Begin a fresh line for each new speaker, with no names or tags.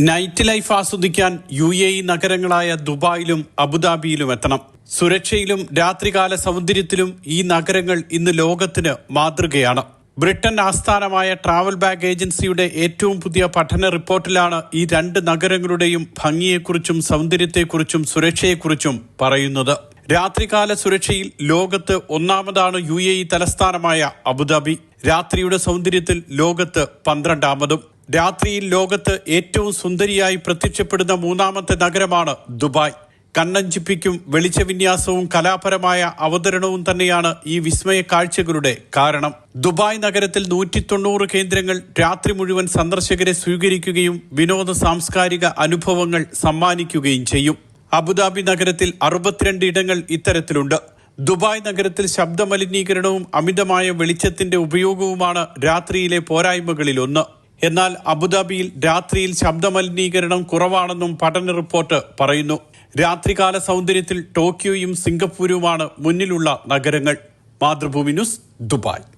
Night life ആസ്വദിക്കാൻ U A E നഗരങ്ങളായ ദുബായിലും അബുദാബിയിലും എത്തണം. സുരക്ഷയിലും രാത്രികാല സൗന്ദര്യത്തിലും ഈ നഗരങ്ങൾ ഇന്ന് ലോകത്തിന് മാതൃകയാണ്. ബ്രിട്ടൻ ആസ്ഥാനമായ ട്രാവൽ ബാഗ് ഏജൻസിയുടെ ഏറ്റവും പുതിയ പഠന റിപ്പോർട്ടിലാണ് ഈ രണ്ട് നഗരങ്ങളുടെയും ഭംഗിയെക്കുറിച്ചും സൗന്ദര്യത്തെക്കുറിച്ചും സുരക്ഷയെക്കുറിച്ചും പറയുന്നത്. രാത്രികാല സുരക്ഷയിൽ ലോകത്ത് ഒന്നാമതാണ് യു ഇ തലസ്ഥാനമായ അബുദാബി. രാത്രിയുടെ സൗന്ദര്യത്തിൽ ലോകത്ത് പന്ത്രണ്ടാമതും. രാത്രിയിൽ ലോകത്ത് ഏറ്റവും സുന്ദരിയായി പ്രത്യക്ഷപ്പെടുന്ന മൂന്നാമത്തെ നഗരമാണ് ദുബായ്. കണ്ണഞ്ചിപ്പിക്കും വെളിച്ചവിന്യാസവും കലാപരമായ അവതരണവും തന്നെയാണ് ഈ വിസ്മയ കാഴ്ചകളുടെ കാരണം. ദുബായ് നഗരത്തിൽ നൂറ്റി തൊണ്ണൂറ് കേന്ദ്രങ്ങൾ രാത്രി മുഴുവൻ സന്ദർശകരെ സ്വീകരിക്കുകയും വിനോദ സാംസ്കാരിക അനുഭവങ്ങൾ സമ്മാനിക്കുകയും ചെയ്യും. അബുദാബി നഗരത്തിൽ അറുപത്തിരണ്ട് ഇടങ്ങൾ ഇത്തരത്തിലുണ്ട്. ദുബായ് നഗരത്തിൽ ശബ്ദമലിനീകരണവും അമിതമായ വെളിച്ചത്തിന്റെ ഉപയോഗവുമാണ് രാത്രിയിലെ പോരായ്മകളിൽ ഒന്ന്. എന്നാൽ അബുദാബിയിൽ രാത്രിയിൽ ശബ്ദമലിനീകരണം കുറവാണെന്നും പഠന റിപ്പോർട്ട് പറയുന്നു. രാത്രികാല സൗന്ദര്യത്തിൽ ടോക്കിയോയും സിംഗപ്പൂരുമാണ് മുന്നിലുള്ള നഗരങ്ങൾ. Mathrubhumi news Dubai.